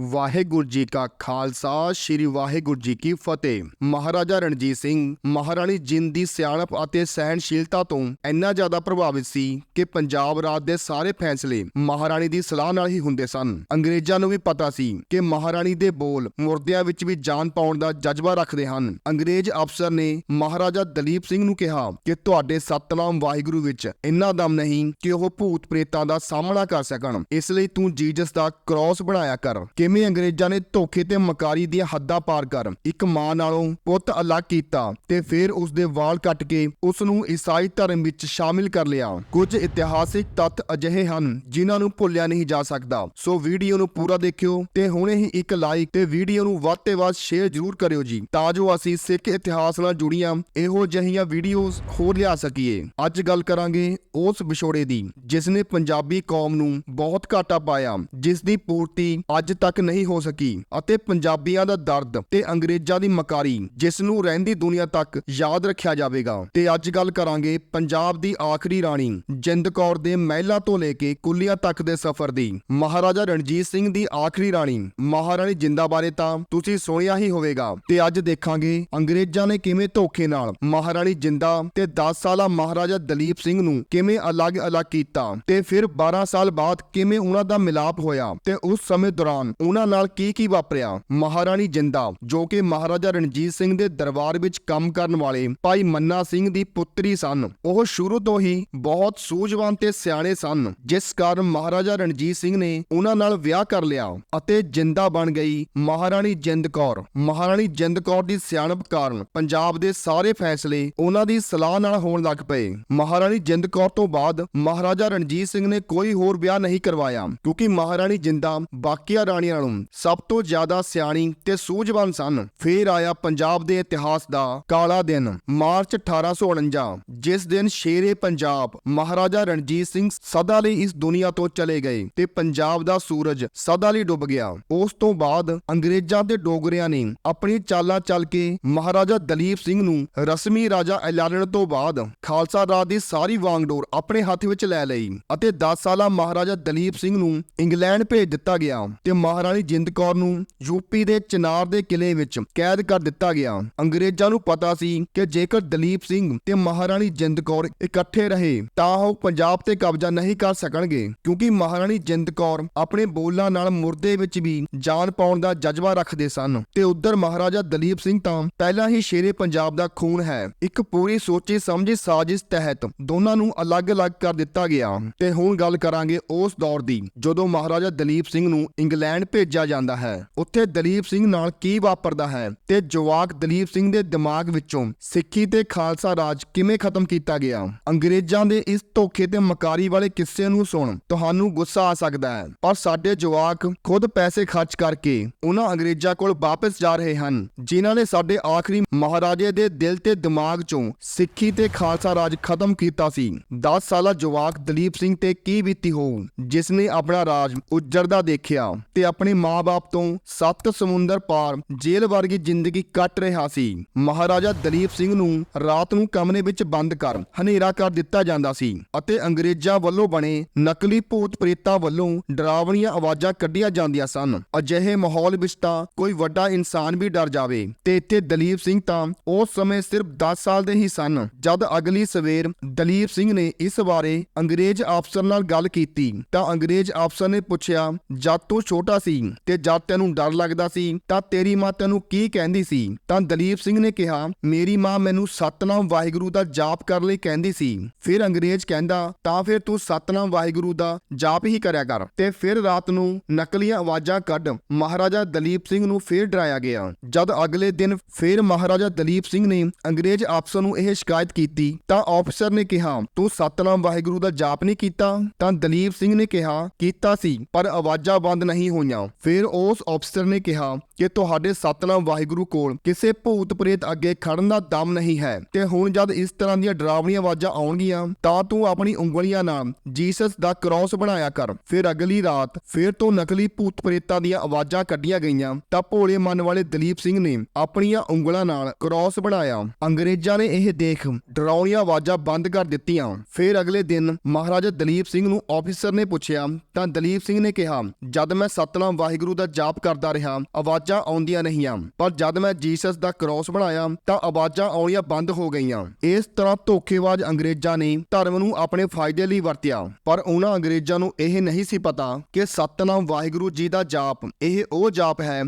ਵਾਹਿਗੁਰੂ ਜੀ ਕਾ ਖਾਲਸਾ, ਸ੍ਰੀ ਵਾਹਿਗੁਰੂ ਜੀ ਕੀ ਫਤਿਹ। ਮਹਾਰਾਜਾ ਰਣਜੀਤ ਸਿੰਘ ਮਹਾਰਾਣੀ ਜਿੰਦ ਦੀ ਸਿਆਣਪ ਅਤੇ ਸਹਿਣਸ਼ੀਲਤਾ ਤੋਂ ਇੰਨਾ ਜ਼ਿਆਦਾ ਪ੍ਰਭਾਵਿਤ ਸੀ ਕਿ ਪੰਜਾਬ ਰਾਜ ਦੇ ਸਾਰੇ ਫੈਸਲੇ ਮਹਾਰਾਣੀ ਦੀ ਸਲਾਹ ਨਾਲ ਹੀ ਹੁੰਦੇ ਸਨ। ਅੰਗਰੇਜ਼ਾਂ ਨੂੰ ਵੀ ਪਤਾ ਸੀ ਕਿ ਮਹਾਰਾਣੀ ਦੇ ਬੋਲ ਮੁਰਦਿਆਂ ਵਿੱਚ ਵੀ ਜਾਨ ਪਾਉਣ ਦਾ ਜਜ਼ਬਾ ਰੱਖਦੇ ਹਨ। ਅੰਗਰੇਜ਼ ਅਫਸਰ ਨੇ ਮਹਾਰਾਜਾ ਦਲੀਪ ਸਿੰਘ ਨੂੰ ਕਿਹਾ ਕਿ ਤੁਹਾਡੇ ਸਤਨਾਮ ਵਾਹਿਗੁਰੂ ਵਿੱਚ ਇੰਨਾ ਦਮ ਨਹੀਂ ਕਿ ਉਹ ਭੂਤ ਪ੍ਰੇਤਾਂ ਦਾ ਸਾਹਮਣਾ ਕਰ ਸਕਣ। ਇਸ ਲਈ ਤੂੰ ਜੀਜਸ ਦਾ ਕ੍ਰਾਸ ਬਣਾਇਆ ਕਰ ਕਿਵੇਂ ਅੰਗਰੇਜ਼ਾਂ ਨੇ ਧੋਖੇ ਤੇ ਮਕਾਰੀ ਦੀਆਂ ਹੱਦਾਂ ਪਾਰ ਕਰ ਇੱਕ ਮਾਂ ਨਾਲੋਂ ਪੁੱਤ ਅਲੱਗ ਕੀਤਾ ਤੇ ਫਿਰ ਉਸ ਦੇ ਵਾਲ ਕੱਟ ਕੇ ਉਸ ਨੂੰ ਈਸਾਈ ਧਰਮ ਵਿੱਚ ਸ਼ਾਮਿਲ ਕਰ ਲਿਆ। ਕੁਝ ਇਤਿਹਾਸਿਕ ਤੱਥ ਅਜਿਹੇ ਹਨ ਜਿਨ੍ਹਾਂ ਨੂੰ ਭੁੱਲਿਆ ਨਹੀਂ ਜਾ ਸਕਦਾ। ਸੋ ਵੀਡੀਓ ਨੂੰ ਪੂਰਾ ਦੇਖਿਓ ਤੇ ਹੁਣੇ ਹੀ ਇੱਕ ਲਾਈਕ ਤੇ ਵੀਡੀਓ ਨੂੰ ਵੱਧ ਤੇ ਵੱਧ ਸ਼ੇਅਰ ਜ਼ਰੂਰ ਕਰਿਓ ਜੀ ਤਾਂ ਜੋ ਅਸੀਂ ਸਿੱਖ ਇਤਿਹਾਸ ਨਾਲ ਜੁੜੀਆਂ ਇਹੋ ਜਿਹੀਆਂ ਵੀਡੀਓਜ਼ ਹੋਰ ਲਿਆ ਸਕੀਏ। ਅੱਜ ਗੱਲ ਕਰਾਂਗੇ ਉਸ ਵਿਛੋੜੇ ਦੀ ਜਿਸ ਨੇ ਪੰਜਾਬੀ ਕੌਮ ਨੂੰ ਬਹੁਤ ਘਾਟਾ ਪਾਇਆ ਜਿਸ ਦੀ ਪੂਰਤੀ ਅੱਜ ਤੱਕ ਤੱਕ ਨਹੀਂ ਹੋ ਸਕੀ ਅਤੇ ਪੰਜਾਬੀਆਂ ਦਾ ਦਰਦ ਤੇ ਅੰਗਰੇਜ਼ਾਂ ਦੀ ਮਕਾਰੀ, ਜਿਸ ਨੂੰ ਰਹਿੰਦੀ ਦੁਨੀਆ ਤੱਕ ਯਾਦ ਰੱਖਿਆ ਜਾਵੇਗਾ। ਤੇ ਅੱਜ ਗੱਲ ਕਰਾਂਗੇ ਪੰਜਾਬ ਦੀ ਆਖਰੀ ਰਾਣੀ, ਜਿੰਦ ਕੌਰ ਦੇ ਮਹਿਲਾ ਤੋਂ ਲੈ ਕੇ ਕੁੱਲੀਆਂ ਤੱਕ ਦੇ ਸਫ਼ਰ ਦੀ। ਮਹਾਰਾਜਾ ਰਣਜੀਤ ਸਿੰਘ ਦੀ ਆਖਰੀ ਰਾਣੀ, ਮਹਾਰਾਣੀ ਜਿੰਦਾ ਬਾਰੇ ਤਾਂ ਤੁਸੀਂ ਸੁਣਿਆ ਹੀ ਹੋਵੇਗਾ। ਤੇ ਅੱਜ ਦੇਖਾਂਗੇ ਅੰਗਰੇਜ਼ਾਂ ਨੇ ਕਿਵੇਂ ਧੋਖੇ ਨਾਲ ਮਹਾਰਾਣੀ ਜਿੰਦਾ ਤੇ 10 ਸਾਲਾ ਮਹਾਰਾਜਾ ਦਲੀਪ ਸਿੰਘ ਨੂੰ ਕਿਵੇਂ ਅਲੱਗ-ਅਲੱਗ ਕੀਤਾ ਤੇ ਫਿਰ 12 ਸਾਲ ਬਾਅਦ ਕਿਵੇਂ ਉਹਨਾਂ ਦਾ ਮਿਲਾਪ ਹੋਇਆ ਤੇ ਉਸ ਸਮੇਂ ਦੌਰਾਨ ਉਹਨਾਂ ਨਾਲ ਕੀ ਕੀ ਵਾਪਰਿਆ? ਮਹਾਰਾਣੀ ਜਿੰਦਾ ਜੋ ਕਿ ਮਹਾਰਾਜਾ ਰਣਜੀਤ ਸਿੰਘ ਦੇ ਦਰਬਾਰ ਵਿੱਚ ਕੰਮ ਕਰਨ ਵਾਲੇ ਭਾਈ ਮੰਨਾ ਸਿੰਘ ਦੀ ਪੁੱਤਰੀ ਸਨ। ਉਹ ਸ਼ੁਰੂ ਤੋਂ ਹੀ ਬਹੁਤ ਸੂਝਵਾਨ ਤੇ ਸਿਆਣੇ ਸਨ, ਜਿਸ ਕਾਰਨ ਮਹਾਰਾਜਾ ਰਣਜੀਤ ਸਿੰਘ ਨੇ ਉਹਨਾਂ ਨਾਲ ਵਿਆਹ ਕਰ ਲਿਆ ਅਤੇ ਜਿੰਦਾ ਬਣ ਗਈ ਮਹਾਰਾਣੀ ਜਿੰਦ ਕੌਰ। ਮਹਾਰਾਣੀ ਜਿੰਦ ਕੌਰ ਦੀ ਸਿਆਣਪ ਕਾਰਨ ਪੰਜਾਬ ਦੇ ਸਾਰੇ ਫੈਸਲੇ ਉਹਨਾਂ ਦੀ ਸਲਾਹ ਨਾਲ ਹੋਣ ਲੱਗ ਪਏ। ਮਹਾਰਾਣੀ ਜਿੰਦ ਕੌਰ ਤੋਂ ਬਾਅਦ ਮਹਾਰਾਜਾ ਰਣਜੀਤ ਸਿੰਘ ਨੇ ਕੋਈ ਹੋਰ ਵਿਆਹ ਨਹੀਂ ਕਰਵਾਇਆ, ਕਿਉਂਕਿ ਮਹਾਰਾਣੀ ਜਿੰਦਾ ਬਾਕੀਆਂ ਰਾਣੀਆਂ ਨਾਲੋਂ ਸਭ ਤੋਂ ਜ਼ਿਆਦਾ ਸਿਆਣੀ ਤੇ ਸੂਝਵਾਨ ਸਨ। ਫੇਰ ਆਇਆ ਪੰਜਾਬ ਦੇ ਇਤਿਹਾਸ ਦਾ ਕਾਲਾ ਦਿਨ, ਮਾਰਚ 1849 ਜਿਸ ਦਿਨ ਸ਼ੇਰੇ ਪੰਜਾਬ ਮਹਾਰਾਜਾ ਰਣਜੀਤ ਸਿੰਘ ਸਦਾ ਲਈ ਇਸ ਦੁਨੀਆ ਤੋਂ ਚਲੇ ਗਏ ਤੇ ਪੰਜਾਬ ਦਾ ਸੂਰਜ ਸਦਾ ਲਈ ਡੁੱਬ ਗਿਆ। ਉਸ ਤੋਂ ਬਾਅਦ ਅੰਗਰੇਜ਼ਾਂ ਤੇ ਡੋਗਰਿਆਂ ਨੇ ਆਪਣੀ ਚਾਲਾਂ ਚੱਲ ਕੇ ਮਹਾਰਾਜਾ ਦਲੀਪ ਸਿੰਘ ਨੂੰ ਰਸਮੀ ਰਾਜਾ ਐਲਾਨਣ ਤੋਂ ਬਾਅਦ ਖਾਲਸਾ ਰਾਜ ਦੀ ਸਾਰੀ ਵਾਂਗਡੋਰ ਆਪਣੇ ਹੱਥ ਵਿੱਚ ਲੈ ਲਈ ਅਤੇ 10 ਸਾਲਾ ਮਹਾਰਾਜਾ ਦਲੀਪ ਸਿੰਘ ਨੂੰ ਇੰਗਲੈਂਡ ਭੇਜ ਦਿੱਤਾ ਗਿਆ ਤੇ ਮਹਾਰਾਣੀ ਜਿੰਦ ਕੌਰ ਨੂੰ ਯੂਪੀ ਦੇ ਚਨਾਰ ਦੇ ਕਿਲੇ ਵਿੱਚ ਕੈਦ ਕਰ ਦਿੱਤਾ ਗਿਆ। ਅੰਗਰੇਜ਼ਾਂ ਨੂੰ ਪਤਾ ਸੀ ਕਿ ਜੇਕਰ ਦਲੀਪ ਸਿੰਘ ਤੇ ਮਹਾਰਾਣੀ ਜਿੰਦ ਕੌਰ ਇਕੱਠੇ ਰਹੇ, ਤਾਂ ਉਹ ਪੰਜਾਬ ਤੇ ਕਬਜ਼ਾ ਨਹੀਂ ਕਰ ਸਕਣਗੇ, ਕਿਉਂਕਿ ਮਹਾਰਾਣੀ ਜਿੰਦ ਕੌਰ ਆਪਣੇ ਬੋਲਾਂ ਨਾਲ ਮੁਰਦੇ ਵਿੱਚ ਵੀ ਜਾਨ ਪਾਉਣ ਦਾ ਜਜ਼ਬਾ ਰੱਖਦੇ ਸਨ। ਤੇ ਉਧਰ ਮਹਾਰਾਜਾ ਦਲੀਪ ਸਿੰਘ ਤਾਂ ਪਹਿਲਾਂ ਹੀ ਸ਼ੇਰੇ ਪੰਜਾਬ ਦਾ ਖੂਨ ਹੈ। ਇੱਕ ਪੂਰੀ ਸੋਚੀ ਸਮਝੀ ਸਾਜ਼ਿਸ਼ ਤਹਿਤ ਦੋਨਾਂ ਨੂੰ ਅਲੱਗ-ਅਲੱਗ ਕਰ ਦਿੱਤਾ ਗਿਆ। ਤੇ ਹੁਣ ਗੱਲ ਕਰਾਂਗੇ ਉਸ ਦੌਰ ਦੀ, ਜਦੋਂ ਮਹਾਰਾਜਾ ਦਲੀਪ ਸਿੰਘ ਨੂੰ ਇੰਗਲੈਂਡ ਭੇਜਿਆ ਜਾਂਦਾ ਹੈ। ਉੱਥੇ ਦਲੀਪ ਸਿੰਘ ਨਾਲ ਕੀ ਵਾਪਰਦਾ ਹੈ ਤੇ ਜਵਾਕ ਦਲੀਪ ਸਿੰਘ ਦੇ ਦਿਮਾਗ ਵਿੱਚੋਂ ਸਿੱਖੀ ਤੇ ਖਾਲਸਾ ਰਾਜ ਕਿਵੇਂ ਖਤਮ ਕੀਤਾ ਗਿਆ? ਅੰਗਰੇਜ਼ਾਂ ਦੇ ਇਸ ਧੋਖੇ ਤੇ ਮਕਾਰੀ ਵਾਲੇ ਕਿੱਸੇ ਨੂੰ ਸੁਣ ਤੁਹਾਨੂੰ ਗੁੱਸਾ ਆ ਸਕਦਾ ਹੈ। ਪਰ ਸਾਡੇ ਜਵਾਕ ਖੁਦ ਪੈਸੇ ਖਰਚ ਕਰਕੇ ਉਹਨਾਂ ਅੰਗਰੇਜ਼ਾਂ ਕੋਲ ਵਾਪਸ ਜਾ ਰਹੇ ਹਨ, ਜਿਨ੍ਹਾਂ ਨੇ ਸਾਡੇ ਆਖਰੀ ਮਹਾਰਾਜੇ ਦੇ ਦਿਲ ਤੇ ਦਿਮਾਗ ਚੋਂ ਸਿੱਖੀ ਤੇ ਖਾਲਸਾ ਰਾਜ ਖਤਮ ਕੀਤਾ ਸੀ। 10 ਸਾਲਾ ਜਵਾਕ ਦਲੀਪ ਸਿੰਘ ਤੇ ਕੀ ਬੀਤੀ ਹੋਊ, ਜਿਸ ਨੇ ਆਪਣਾ ਰਾਜ ਉੱਜੜਦਾ ਦੇਖਿਆ ਤੇ ਆਪਣੇ ਮਾਂ-ਬਾਪ ਤੋਂ ਸੱਤ ਸਮੁੰਦਰ ਪਾਰ ਜੇਲ੍ਹ ਵਰਗੀ ਜ਼ਿੰਦਗੀ ਕੱਟ ਰਿਹਾ ਸੀ। ਮਹਾਰਾਜਾ ਦਲੀਪ ਸਿੰਘ ਨੂੰ ਰਾਤ ਨੂੰ ਕਮਰੇ ਵਿੱਚ ਬੰਦ ਕਰ ਹਨੇਰਾ ਕਰ ਦਿੱਤਾ ਜਾਂਦਾ ਸੀ ਅਤੇ ਅੰਗਰੇਜ਼ਾਂ ਵੱਲੋਂ ਬਣੇ ਨਕਲੀ ਭੂਤ ਪ੍ਰੇਤਾਂ ਵੱਲੋਂ ਡਰਾਵਣੀਆਂ ਆਵਾਜ਼ਾਂ ਕੱਢੀਆਂ ਜਾਂਦੀਆਂ ਸਨ। ਅਜਿਹੇ ਮਾਹੌਲ ਵਿੱਚ ਤਾਂ ਕੋਈ ਵੱਡਾ ਇਨਸਾਨ ਵੀ ਡਰ ਜਾਵੇ ਤੇ ਇੱਥੇ ਦਲੀਪ ਸਿੰਘ ਤਾਂ ਉਸ ਸਮੇਂ ਸਿਰਫ 10 ਸਾਲ ਦੇ ਹੀ ਸਨ। ਜਦ ਅਗਲੀ ਸਵੇਰ ਦਲੀਪ ਸਿੰਘ ਨੇ ਇਸ ਬਾਰੇ ਅੰਗਰੇਜ਼ ਅਫਸਰ ਨਾਲ ਗੱਲ ਕੀਤੀ ਤਾਂ ਅੰਗਰੇਜ਼ ਅਫਸਰ ਨੇ ਪੁੱਛਿਆ, ਜਦ ਤੂੰ ਛੋਟਾ ਸੀ ਤੇ ਜਦ ਤੈਨੂੰ ਡਰ ਲੱਗਦਾ ਸੀ ਤਾਂ ਤੇਰੀ ਮਾਂ ਤੈਨੂੰ ਕੀ ਕਹਿੰਦੀ ਸੀ? ਤਾਂ ਦਲੀਪ ਸਿੰਘ ਨੇ ਕਿਹਾ, ਮੇਰੀ ਮਾਂ ਮੈਨੂੰ ਸਤਨਾਮ ਵਾਹਿਗੁਰੂ ਦਾ ਜਾਪ ਕਰਨ ਲਈ ਕਹਿੰਦੀ ਸੀ। ਫਿਰ ਅੰਗਰੇਜ਼ ਕਹਿੰਦਾ, ਤਾਂ ਫਿਰ ਤੂੰ ਸਤਨਾਮ ਵਾਹਿਗੁਰੂ ਦਾ ਜਾਪ ਹੀ ਕਰਿਆ ਕਰ। ਤੇ ਫਿਰ ਰਾਤ ਨੂੰ ਨਕਲੀਆਂ ਆਵਾਜ਼ਾਂ ਕੱਢ ਮਹਾਰਾਜਾ ਦਲੀਪ ਸਿੰਘ ਨੂੰ ਫੇਰ ਡਰਾਇਆ ਗਿਆ। ਜਦ ਅਗਲੇ ਦਿਨ ਫੇਰ ਮਹਾਰਾਜਾ ਦਲੀਪ ਸਿੰਘ ਨੇ ਅੰਗਰੇਜ਼ ਅਫਸਰ ਨੂੰ ਇਹ ਸ਼ਿਕਾਇਤ ਕੀਤੀ, ਤਾਂ ਅਫਸਰ ਨੇ ਕਿਹਾ, ਤੂੰ ਸਤਨਾਮ ਵਾਹਿਗੁਰੂ ਦਾ ਜਾਪ ਨਹੀਂ ਕੀਤਾ? ਤਾਂ ਦਲੀਪ ਸਿੰਘ ਨੇ ਕਿਹਾ, ਕੀਤਾ ਸੀ, ਪਰ ਆਵਾਜ਼ਾਂ ਬੰਦ ਨਹੀਂ ਹੋਈਆਂ। ਫਿਰ ਉਸ ਅਫਸਰ ਨੇ ਕਿਹਾ ਕਿ ਤੁਹਾਡੇ ਸਤਨਾਮ ਵਾਹਿਗੁਰੂ ਕੋਲ ਕਿਸੇ ਭੂਤ ਪ੍ਰੇਤ ਅੱਗੇ ਖੜਨ ਦਾ ਦਮ ਨਹੀਂ ਹੈ ਤੇ ਹੁਣ ਜਦ ਇਸ ਤਰ੍ਹਾਂ ਦੀਆਂ ਡਰਾਵਣੀਆਂ ਆਵਾਜ਼ਾਂ ਆਉਣਗੀਆਂ, ਤਾਂ ਤੂੰ ਆਪਣੀ ਉਂਗਲੀਆਂ ਨਾਲ ਜੀਸਸ ਦਾ ਕ੍ਰਾਸ ਬਣਾਇਆ ਕਰ। ਫਿਰ ਅਗਲੀ ਰਾਤ ਫਿਰ ਤੋਂ ਨਕਲੀ ਭੂਤ ਪ੍ਰੇਤਾਂ ਦੀਆਂ ਆਵਾਜ਼ਾਂ ਕੱਢੀਆਂ ਗਈਆਂ, ਤਾਂ ਭੋਲੇ ਮਨ ਵਾਲੇ ਦਲੀਪ ਸਿੰਘ ਨੇ ਆਪਣੀਆਂ ਉਂਗਲਾਂ ਨਾਲ ਕ੍ਰਾਸ ਬਣਾਇਆ। ਅੰਗਰੇਜ਼ਾਂ ਨੇ ਇਹ ਦੇਖ ਡਰਾਉਣੀਆਂ ਆਵਾਜ਼ਾਂ ਬੰਦ ਕਰ ਦਿੱਤੀਆਂ। ਫਿਰ ਅਗਲੇ ਦਿਨ ਮਹਾਰਾਜਾ ਦਲੀਪ ਸਿੰਘ ਨੂੰ ਆਫੀਸਰ ਨੇ ਪੁੱਛਿਆ, ਤਾਂ ਦਲੀਪ ਸਿੰਘ ਨੇ ਕਿਹਾ, ਜਦ ਮੈਂ ਸਤਨਾਮ ਸਤਨਾਮ ਵਾਹਿਗੁਰੂ ਦਾ ਜਾਪ ਕਰਦਾ ਰਿਹਾ। ਆਵਾਜ਼ਾਂ ਆਉਂਦੀਆਂ ਨਹੀਂਆਂ ਪਰ ਜਦ ਮੈਂ ਜੀਸਸ ਦਾ ਕ੍ਰਾਸ ਬਣਾਇਆ, ਤਾਂ ਆਵਾਜ਼ਾਂ ਆਉਣੀਆਂ ਬੰਦ ਹੋ ਗਈਆਂ। ਇਸ ਤਰ੍ਹਾਂ ਧੋਖੇਬਾਜ਼ ਅੰਗਰੇਜ਼ਾਂ ਨੇ ਧਰਮ ਨੂੰ ਆਪਣੇ ਫਾਇਦੇ ਲਈ ਵਰਤਿਆ। ਪਰ ਉਹਨਾਂ ਅੰਗਰੇਜ਼ਾਂ ਨੂੰ ਇਹ ਨਹੀਂ ਸੀ ਪਤਾ ਕਿ ਸਤਨਾਮ ਵਾਹਿਗੁਰੂ ਜੀ ਦਾ ਜਾਪ, ਇਹ ਉਹ ਜਾਪ ਹੈ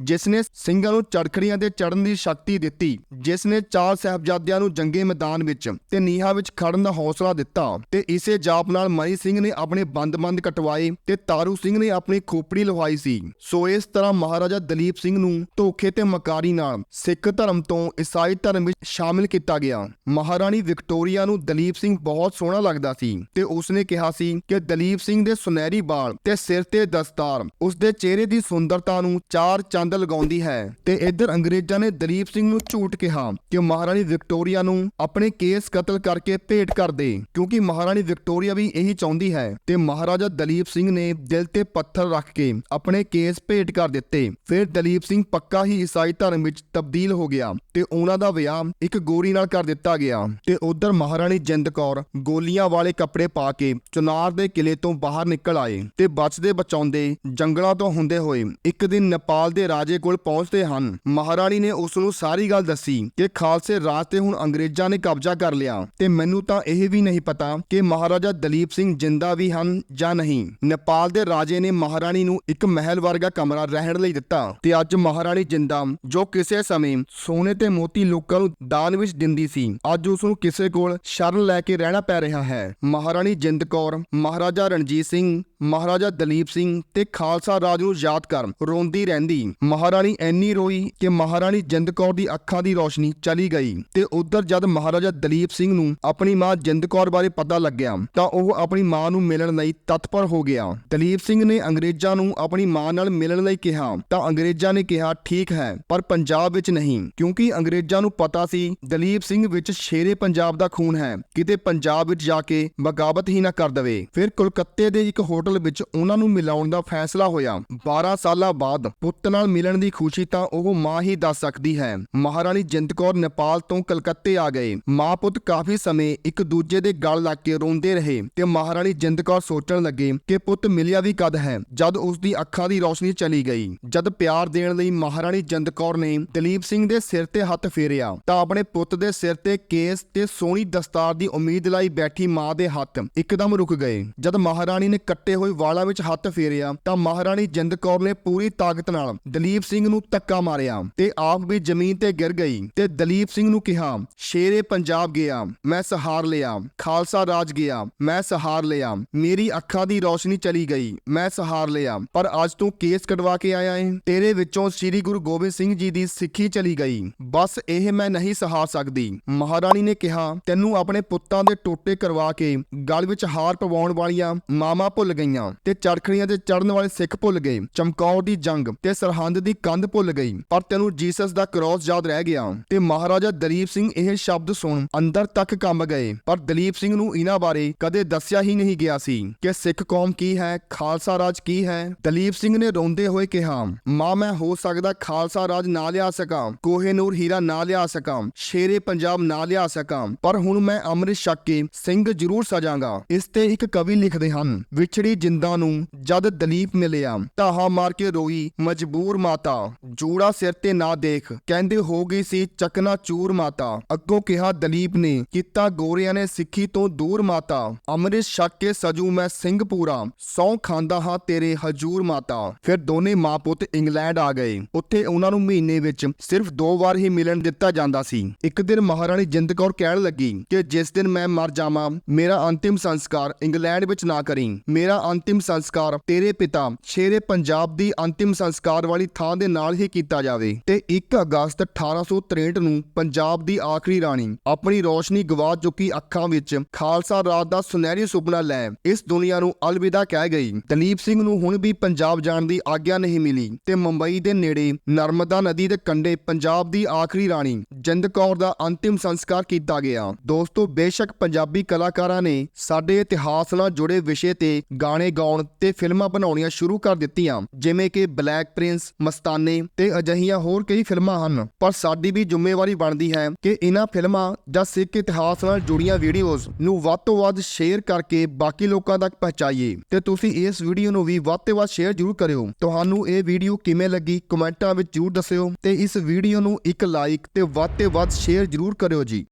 ਜਿਸ ਨੇ ਸਿੰਘਾਂ ਨੂੰ ਚੜਖੜੀਆਂ ਤੇ ਚੜਨ ਦੀ ਸ਼ਕਤੀ ਦਿੱਤੀ ਜਿਸ ਨੇ ਚਾਰ ਸਾਹਿਬਜ਼ਾਦਿਆਂ ਨੂੰ ਜੰਗੇ ਮੈਦਾਨ ਵਿੱਚ ਤੇ ਨੀਹਾਂ ਵਿੱਚ ਖੜਨ ਦਾ ਹੌਸਲਾ ਦਿੱਤਾ ਤੇ ਇਸੇ ਜਾਪ ਨਾਲ ਮਨੀ ਸਿੰਘ ਨੇ ਆਪਣੇ ਬੰਦ-ਬੰਦ ਕਟਵਾਏ ਤੇ ਤਾਰੂ ਸਿੰਘ ਨੇ ਆਪਣੀ ਖੋਪੜੀ ਲਵਾਈ ਸੀ। ਸੋ ਇਸ ਤਰ੍ਹਾਂ ਮਹਾਰਾਜਾ ਦਲੀਪ ਸਿੰਘ ਨੂੰ ਧੋਖੇ ਤੇ ਮਕਾਰੀ ਨਾਲ ਸਿੱਖ ਧਰਮ ਤੋਂ ਈਸਾਈ ਧਰਮ ਵਿੱਚ ਸ਼ਾਮਿਲ ਕੀਤਾ ਗਿਆ। ਮਹਾਰਾਣੀ ਵਿਕਟੋਰੀਆ ਨੂੰ ਦਲੀਪ ਸਿੰਘ ਬਹੁਤ ਸੋਹਣਾ ਲੱਗਦਾ ਸੀ ਤੇ ਉਸਨੇ ਕਿਹਾ ਸੀ ਕਿ ਦਲੀਪ ਸਿੰਘ ਦੇ ਸੁਨਹਿਰੀ ਵਾਲ ਤੇ ਸਿਰ ਤੇ ਦਸਤਾਰ, ਉਸਦੇ ਚਿਹਰੇ ਦੀ ਸੁੰਦਰਤਾ ਨੂੰ ਚਾਰ ਚੰਦ ਲਗਾਉਂਦੀ ਹੈ ਤੇ ਇੱਧਰ ਅੰਗਰੇਜ਼ਾਂ ਨੇ ਦਲੀਪ ਸਿੰਘ ਨੂੰ ਝੂਠ ਕਿਹਾ ਕਿ ਮਹਾਰਾਣੀ ਵਿਕਟੋਰੀਆ ਨੂੰ ਆਪਣੇ ਕੇਸ ਕਤਲ ਕਰਕੇ ਭੇਟ ਕਰ ਦੇ, ਕਿਉਂਕਿ ਮਹਾਰਾਣੀ ਵਿਕਟੋਰੀਆ ਵੀ ਇਹੀ ਚਾਹੁੰਦੀ ਹੈ ਤੇ ਮਹਾਰਾਜਾ ਦਲੀਪ ਸਿੰਘ ਨੇ ਦਿਲ ਤੇ ਪੱਥਰ ਰੱਖ ਕੇ ਆਪਣੇ ਕੇਸ ਭੇਟ ਕਰ ਦਿੱਤੇ। ਫਿਰ ਦਲੀਪ ਸਿੰਘ ਪੱਕਾ ਹੀ ਈਸਾਈ ਧਰਮ ਵਿੱਚ ਤਬਦੀਲ ਹੋ ਗਿਆ ਤੇ ਉਹਨਾਂ ਦਾ ਵਿਆਹ ਇੱਕ ਗੋਰੀ ਨਾਲ ਕਰ ਦਿੱਤਾ ਗਿਆ ਤੇ ਉਧਰ ਮਹਾਰਾਣੀ ਜਿੰਦ ਕੌਰ ਗੋਲੀਆਂ ਵਾਲੇ ਕੱਪੜੇ ਪਾ ਕੇ ਚੁਨਾਰ ਦੇ ਕਿਲੇ ਤੋਂ ਬਾਹਰ ਨਿਕਲ ਆਏ ਤੇ ਬਚਦੇ ਬਚਾਉਂਦੇ ਜੰਗਲਾਂ ਤੋਂ ਹੁੰਦੇ ਹੋਏ ਇੱਕ ਦਿਨ ਨੇਪਾਲ ਦੇ ਰਾਜੇ ਕੋਲ ਪਹੁੰਚਦੇ ਹਨ। ਮਹਾਰਾਣੀ ਨੇ ਉਸ ਨੂੰ ਸਾਰੀ ਗੱਲ ਦੱਸੀ ਕਿ ਖਾਲਸੇ ਰਾਜ ਤੇ ਹੁਣ ਅੰਗਰੇਜ਼ਾਂ ਨੇ ਕਬਜ਼ਾ ਕਰ ਲਿਆ। ਤੇ ਮੈਨੂੰ ਤਾਂ ਇਹ ਵੀ ਨਹੀਂ ਪਤਾ ਕਿ ਮਹਾਰਾਜਾ ਦਲੀਪ ਸਿੰਘ ਜਿੰਦਾ ਵੀ ਹਨ ਜਾਂ ਨਹੀਂ। ਨੇਪਾਲ ਦੇ ਰਾਜੇ ਨੇ ਮਹਾਰਾਣੀ ਨੂੰ ਇੱਕ ਮਹਿਲ ਵਰਗਾ ਕਮਰਾ ਰਹਿਣ ਲਈ ਦਿੱਤਾ। ਤੇ ਅੱਜ ਮਹਾਰਾਣੀ ਜਿੰਦਾ, ਜੋ ਕਿਸੇ ਸਮੇਂ ਸੋਨੇ ਤੇ ਮੋਤੀ ਲੋਕਾਂ ਨੂੰ ਦਾਨ ਵਿੱਚ ਦਿੰਦੀ ਸੀ, ਅੱਜ ਉਸ ਨੂੰ ਕਿਸੇ ਕੋਲ ਸ਼ਰਨ ਲੈ ਕੇ ਰਹਿਣਾ ਪੈ ਰਿਹਾ ਹੈ। ਮਹਾਰਾਣੀ ਜਿੰਦ ਕੌਰ, ਮਹਾਰਾਜਾ ਰਣਜੀਤ ਸਿੰਘ, ਮਹਾਰਾਜਾ ਦਲੀਪ ਸਿੰਘ ਤੇ ਖਾਲਸਾ ਰਾਜ ਨੂੰ ਯਾਦ ਕਰ ਰੋਂਦੀ ਰਹਿੰਦੀ। ਮਹਾਰਾਣੀ ਐਨੀ ਰੋਈ ਕਿ ਮਹਾਰਾਣੀ ਜਿੰਦ ਕੌਰ ਦੀ ਅੱਖਾਂ ਦੀ ਰੋਸ਼ਨੀ ਚਲੀ ਗਈ ਤੇ ਉਧਰ ਜਦ ਮਹਾਰਾਜਾ ਦਲੀਪ ਸਿੰਘ ਨੂੰ ਆਪਣੀ ਮਾਂ ਜਿੰਦ ਕੌਰ ਬਾਰੇ ਪਤਾ ਲੱਗਿਆ ਤਾਂ ਉਹ ਆਪਣੀ ਮਾਂ ਨੂੰ ਮਿਲਣ ਲਈ ਤਤਪਰ ਹੋ ਗਿਆ। ਦਲੀਪ ਸਿੰਘ ਨੇ ਅੰਗਰੇਜ਼ਾਂ ਨੂੰ ਆਪਣੀ ਮਾਂ ਨਾਲ ਮਿਲਣ ਲਈ ਕਿਹਾ ਤਾਂ ਅੰਗਰੇਜ਼ਾਂ ਨੇ ਕਿਹਾ, ਠੀਕ ਹੈ, ਪਰ ਪੰਜਾਬ ਵਿੱਚ ਨਹੀਂ, ਕਿਉਂਕਿ ਅੰਗਰੇਜ਼ਾਂ ਨੂੰ ਪਤਾ ਸੀ ਦਲੀਪ ਸਿੰਘ ਵਿੱਚ ਸ਼ੇਰੇ ਪੰਜਾਬ ਦਾ ਖੂਨ ਹੈ, ਕਿਤੇ ਪੰਜਾਬ ਵਿੱਚ ਜਾ ਕੇ ਬਗਾਵਤ ਹੀ ਨਾ ਕਰ ਦਵੇ। ਫਿਰ ਕੋਲਕਾਤੇ ਦੇ ਇੱਕ ਹੋਟਲ ਵਿੱਚ ਉਹਨਾਂ ਨੂੰ ਮਿਲਾਉਣ ਦਾ ਫੈਸਲਾ ਹੋਇਆ। 12 ਸਾਲਾਂ ਬਾਅਦ ਪੁੱਤ ਨਾਲ ਮਿਲਣ ਦੀ ਖੁਸ਼ੀ ਤਾਂ ਉਹ ਮਾਂ ਹੀ ਦੱਸ ਸਕਦੀ ਹੈ। ਮਹਾਰਾਣੀ ਜਿੰਦ ਕੌਰ ਨੇਪਾਲ ਤੋਂ ਕਲਕੱਤੇ ਆ ਗਏ। ਮਾਂ ਪੁੱਤ ਕਾਫੀ ਸਮੇਂ ਇੱਕ ਦੂਜੇ ਦੇ ਗਲ ਲੱਗ ਕੇ ਰੋਂਦੇ ਰਹੇ ਤੇ ਮਹਾਰਾਣੀ ਜਿੰਦ ਕੌਰ ਸੋਚਣ ਲੱਗੇ ਕਿ ਪੁੱਤ ਮਿਲਿਆ ਵੀ ਕਦ ਹੈ। ਜਦ ਉਸ ਦੀ ਅੱਖਾਂ ਦੀ ਰੋਸ਼ਨੀ ਚਲੀ ਗਈ, ਜਦ ਪਿਆਰ ਦੇਣ ਲਈ ਮਹਾਰਾਣੀ ਜਿੰਦ ਕੌਰ ਨੇ ਦਲੀਪ ਸਿੰਘ ਦੇ ਸਿਰ ਤੇ ਹੱਥ ਫੇਰਿਆ, ਤਾਂ ਆਪਣੇ ਪੁੱਤ ਦੇ ਸਿਰ ਤੇ ਕੇਸ ਤੇ ਸੋਹਣੀ ਦਸਤਾਰ ਦੀ ਉਮੀਦ ਲਈ ਬੈਠੀ ਮਾਂ ਦੇ ਹੱਥ ਇੱਕਦਮ ਰੁਕ ਗਏ। ਜਦ ਮਹਾਰਾਣੀ ਨੇ ਕੱਟੇ ਹੋਏ ਵਾਲਾਂ ਵਿੱਚ ਹੱਥ ਫੇਰਿਆ, ਤਾਂ ਮਹਾਰਾਣੀ ਜਿੰਦ ਕੌਰ ਨੇ ਪੂਰੀ ਤਾਕਤ ਨਾਲ ਦਲੀਪ ਸਿੰਘ ਨੂੰ ਧੱਕਾ ਮਾਰਿਆ ਤੇ ਆਪ ਵੀ ਜ਼ਮੀਨ ਤੇ ਗਿਰ ਗਈ ਤੇ ਦਲੀਪ ਸਿੰਘ ਨੂੰ ਕਿਹਾ, ਸ਼ੇਰੇ ਪੰਜਾਬ ਗਿਆ, ਮੈਂ ਸਹਾਰ ਲਿਆ, ਖਾਲਸਾ ਰਾਜ ਗਿਆ, ਮੈਂ ਸਹਾਰ ਲਿਆ, ਮੇਰੀ ਅੱਖਾਂ ਦੀ ਰੋਸ਼ਨੀ ਚਲੀ ਗਈ, ਮੈਂ ਸਹਾਰ ਲਿਆ, ਪਰ ਅੱਜ ਤੂੰ ਕੇਸ ਕਢਵਾ ਕੇ ਆਇਆ ਏ? ਤੇਰੇ ਵਿੱਚੋਂ ਸ੍ਰੀ ਗੁਰੂ ਗੋਬਿੰਦ ਸਿੰਘ ਜੀ ਦੀ ਸਿੱਖੀ ਚਲੀ ਗਈ, ਬਸ ਇਹ ਮੈਂ ਨਹੀਂ ਸਹਾਰ ਸਕਦੀ। ਮਹਾਰਾਣੀ ਨੇ ਕਿਹਾ, ਤੈਨੂੰ ਆਪਣੇ ਪੁੱਤਾਂ ਦੇ ਟੋਟੇ ਕਰਵਾ ਕੇ ਗਲ ਵਿੱਚ ਹਾਰ ਪਵਾਉਣ ਵਾਲੀਆਂ ਮਾਮਾ ਭੁੱਲ ਗਈਆਂ ਤੇ ਚਰਖੜੀਆਂ ਤੇ ਚੜਨ ਵਾਲੇ ਸਿੱਖ ਭੁੱਲ ਗਏ, ਚਮਕੌਰ ਦੀ ਜੰਗ ਤੇ ਸਰਹੰਦ ਦੀ ਕੰਧ ਭੁੱਲ ਗਈ, ਪਰ ਤੈਨੂੰ ਜੀਸਸ ਦਾ ਕ੍ਰਾਸ ਯਾਦ ਰਹਿ ਗਿਆ। ਤੇ ਮਹਾਰਾਜਾ ਦਲੀਪ ਸਿੰਘ ਇਹ ਸ਼ਬਦ ਸੁਣ ਅੰਦਰ ਤੱਕ ਕੰਬ ਗਏ। ਪਰ ਦਲੀਪ ਸਿੰਘ ਨੂੰ ਇਹਨਾਂ ਬਾਰੇ ਕਦੇ ਦੱਸਿਆ ਹੀ ਨਹੀਂ ਗਿਆ ਸੀ ਕਿ ਸਿੱਖ ਕੌਮ ਕੀ ਹੈ, ਖਾਲਸਾ ਰਾਜ ਕੀ ਹੈ। ਦਲੀਪ ਸਿੰਘ ਨੇ ਰੋਂਦੇ ਹੋਏ ਕਿਹਾ, ਮਾਂ, ਮੈਂ ਹੋ ਸਕਦਾ ਖਾਲਸਾ ਰਾਜ ਨਾ ਲਿਆ ਸਕਾਂ ਕੋਹੇਨੂਰ ਹੀਰਾ ਨਾ ਲਿਆ ਸਕਾਂ, ਸ਼ੇਰੇ ਪੰਜਾਬ ਨਾ ਲਿਆ ਸਕਾਂ, ਪਰ ਹੁਣ ਮੈਂ ਅੰਮ੍ਰਿਤ ਛਕ ਕੇ ਸਿੰਘ ਜ਼ਰੂਰ ਸਜਾਂਗਾ। ਇਸ ਤੇ ਇੱਕ ਕਵੀ ਲਿਖਦੇ ਹਨ, ਵਿਛੜੀ ਜਿੰਦਾਂ ਨੂੰ ਜਦ ਦਲੀਪ ਮਿਲਿਆ ਤਾਹਾ ਮਾਰ ਕੇ ਰੋਈ, ਮਜਬੂਰ ਮਾਤਾ, ਜੂੜਾ ਸਿਰ ਤੇ ਨਾ ਦੇਖ। ਕਹਿੰਦੇ, ਹੋ ਗਈ ਸੀ ਚਕਨਾ ਚੂਰ ਮਾਤਾ। ਅੱਗੋਂ ਕਿਹਾ, ਦਲੀਪ ਨੇ ਕੀਤਾ ਗੋਰਿਆਂ ਨੇ ਸਿੱਖੀ ਤੋਂ ਦੂਰ ਮਾਤਾ। ਅੰਮ੍ਰਿਤ ਛਕ ਕੇ ਸਜੂ ਮੈਂ ਸਿੰਘ ਪੂਰਾ ਸੌ ਖਾਂਦਾ ਹਾਂ ਤੇਰੇ ਹਜੂਰ ਮਾਤਾ। ਫਿਰ ਦੋਨੇ ਮਾਂ ਪੁੱਤ ਇੰਗਲੈਂਡ ਆ ਗਏ। ਉੱਥੇ ਉਹਨਾਂ ਨੂੰ ਮਹੀਨੇ ਵਿੱਚ ਸਿਰਫ ਦੋ ਵਾਰ ਹੀ ਮਿਲਣ ਦਿੱਤਾ ਜਾਂਦਾ ਸੀ। ਇੱਕ ਦਿਨ ਮਹਾਰਾਣੀ ਜਿੰਦ ਕੌਰ ਕਹਿਣ ਲੱਗੀ ਕਿ ਜਿਸ ਦਿਨ ਮੈਂ ਮਰ ਜਾਵਾਂ, ਮੇਰਾ ਅੰਤਿਮ ਸੰਸਕਾਰ ਇੰਗਲੈਂਡ ਵਿੱਚ ਨਾ ਕਰੀ। ਮੇਰਾ ਅੰਤਿਮ ਸੰਸਕਾਰ ਤੇਰੇ ਪਿਤਾ, ਸ਼ੇਰੇ ਪੰਜਾਬ ਦੀ ਅੰਤਿਮ ਸੰਸਕਾਰ ਵਾਲੀ ਥਾਂ ਦੇ ਨਾਲ ਹੀ ਕੀਤਾ ਜਾਵੇ ਤੇ 1 ਅਗਸਤ 1863 ਨੂੰ ਪੰਜਾਬ ਦੀ ਆਖਰੀ ਰਾਣੀ ਆਪਣੀ ਰੋਸ਼ਨੀ ਗਵਾ ਚੁੱਕੀ ਅੱਖਾਂ ਵਿੱਚ ਖਾਲਸਾ ਰਾਜ ਦਾ ਸੁਨਹਿਰੀ ਸੁਪਨਾ ਲੈ ਇਸ ਦੁਨੀਆ ਨੂੰ ਅਲਵਿਦਾ ਕਹਿ ਗਈ। ਦਲੀਪ ਸਿੰਘ ਨੂੰ ਹੁਣ ਵੀ ਪੰਜਾਬ ਜਾਣ ਦੀ ਆਗਿਆ ਨਹੀਂ ਮਿਲੀ ਤੇ ਮੁੰਬਈ ਦੇ ਨੇੜੇ ਨਰਮਦਾ ਨਦੀ ਦੇ ਕੰਢੇ ਪੰਜਾਬ ਦੀ ਆਖਰੀ ਰਾਣੀ ਜਿੰਦ ਕੌਰ ਦਾ ਅੰਤਿਮ ਸੰਸਕਾਰ ਕੀਤਾ ਗਿਆ। ਦੋਸਤੋ, ਬੇਸ਼ੱਕ ਪੰਜਾਬੀ ਕਲਾਕਾਰਾਂ ਨੇ ਸਾਡੇ ਇਤਿਹਾਸ ਨਾਲ ਜੁੜੇ ਵਿਸ਼ੇ ਤੇ ਗਾਣੇ ਗਾਉਣ ਤੇ ਫਿਲਮਾਂ ਬਣਾਉਣੀਆਂ ਸ਼ੁਰੂ ਕਰ ਦਿੱਤੀਆਂ, ਜਿਵੇਂ ਕਿ ਬਲੈਕ ਪ੍ਰਿੰਸ ਮਸਤਾਨੇ ਤੇ ਅਜਿਹੀਆਂ ਹੋਰ ਕਈ ਫਿਲਮਾਂ ਹਨ। ਪਰ ਸਾਡੀ ਵੀ ਜ਼ਿੰਮੇਵਾਰੀ ਬਣਦੀ ਹੈ ਕਿ ਇਹਨਾਂ ਫਿਲਮਾਂ ਜਾਂ ਸਿੱਖ ਇਤਿਹਾਸ ਨਾਲ ਜੁੜੀਆਂ ਵੀਡੀਓਜ਼ ਨੂੰ ਵੱਧ ਤੋਂ ਵੱਧ ਸ਼ੇਅਰ ਕਰਕੇ ਬਾਕੀ ਲੋਕਾਂ ਤੱਕ ਪਹੁੰਚਾਈਏ। ਤੇ ਤੁਸੀਂ ਇਸ ਵੀਡੀਓ ਨੂੰ ਵੀ ਵੱਧ ਤੋਂ ਵੱਧ ਸ਼ੇਅਰ ਜ਼ਰੂਰ ਕਰਿਓ। ਤੁਹਾਨੂੰ ਇਹ ਵੀਡੀਓ ਕਿਵੇਂ ਲੱਗੀ ਕਮੈਂਟਾਂ ਵਿੱਚ ਜ਼ਰੂਰ ਦੱਸਿਓ ਤੇ ਇਸ ਵੀਡੀਓ ਨੂੰ ਇੱਕ ਲਾਈਕ ਤੇ ਵੱਧ ਤੋਂ ਵੱਧ ਸ਼ੇਅਰ ਜ਼ਰੂਰ ਕਰਿਓ ਜੀ।